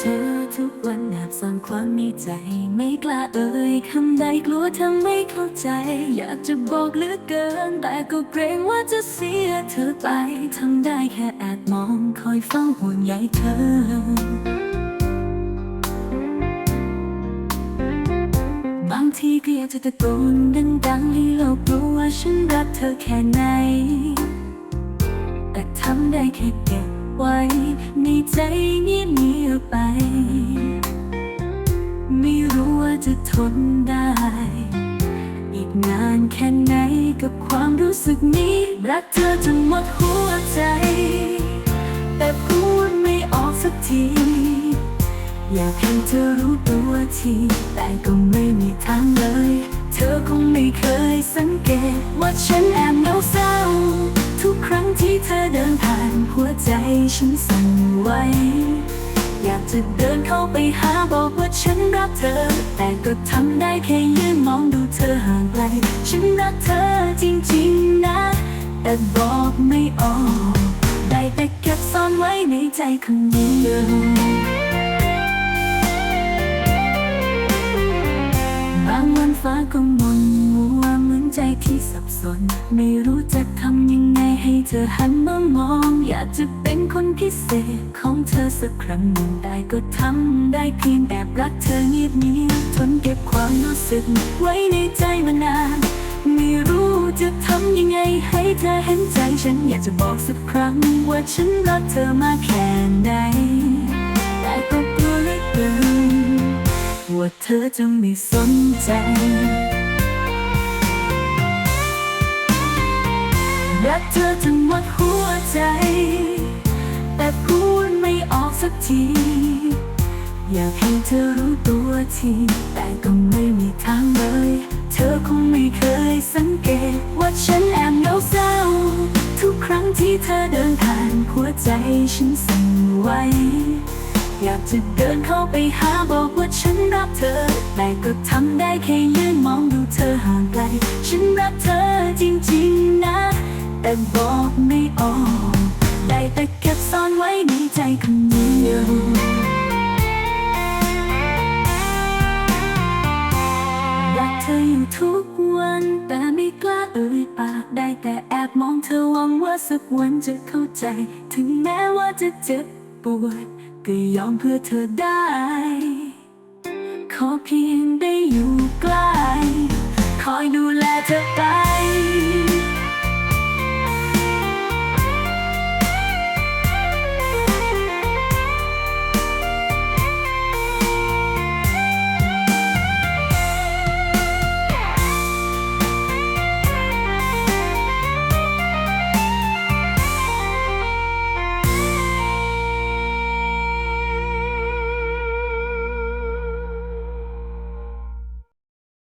เธอทุกวันแอบซ่อนความในใจ ไม่กล้าเอ่ยคำใดกลัวเธอไม่เข้าใจ อยากจะบอกเหลือเกิน แต่ก็เกรงว่าจะเสียเธอไปทำได้แค่แอบมองคอยเฝ้าห่วงใยเธอบางทีก็อยากจะตะโกนดังๆให้โลกรู้ว่าฉันรักเธอแค่ไหน แต่ทำได้แค่เก็บ ไว้ ในใจเงียบเงียบไป ไม่รู้ว่าจะทนได้ อีกนานแค่ไหนกับความรู้สึกนี้ รักเธอจนหมดหัวใจ แต่พูดไม่ออกสักที อยากให้เธอรู้ตัวที แต่ก็ไม่มีทางเลย เธอคงไม่เคยสังเกตว่าฉันแอบ ที่เธอเดินผ่านหัวใจฉันสั่นไหวอยากจะเดินเข้าไปหาบอกว่าฉันรักเธอ แต่ก็ทำได้แค่ยืนมองดูเธอห่างไกล ฉันรักเธอจริงๆนะ แต่บอกไม่ออก ได้แต่เก็บซ่อนไว้ในใจคนเดียวบางวันฟ้าก็มนมัว ใจที่สับสน ไม่รู้จะทำยังไงให้เธอหันมามอง อยากจะเป็นคนพิเศษของเธอสักครั้งหนึ่งได้ก็ทำได้เพียงแอบรักเธอเงียบเงียบทนเก็บความรู้สึกไว้ในใจมานาน ไม่รู้จะทำยังไงให้เธอเห็นใจฉันอยากจะบอกสักครั้ง ว่าฉันรักเธอมากแค่ไหนแต่ก็กลัวเหลือเกินว่าเธอจะไม่สนใจ รักเธอจนหมดหัวใจ แต่พูดไม่ออกสักที อยากให้เธอรู้ตัวที แต่ก็ไม่มีทางเลย เธอคงไม่เคยสังเกต ว่าฉันแอบเหงาเศร้า ทุกครั้งที่เธอเดินผ่านหัวใจฉันสั่นไหวอยากจะเดินเข้าไปหาบอกว่าฉันรักเธอ แต่ก็ทำได้แค่ยื บอกไม่ออก ได้แต่เก็บซ่อนไว้ในใจคนเดียวรักเธออยู่ทุกวัน แต่ไม่กล้าเอ่ยปากได้แต่แอบมองเธอหวังว่าสักวันจะเข้าใจ ถึงแม้ว่าจะเจ็บปวดก็ยอมเพื่อเธอได้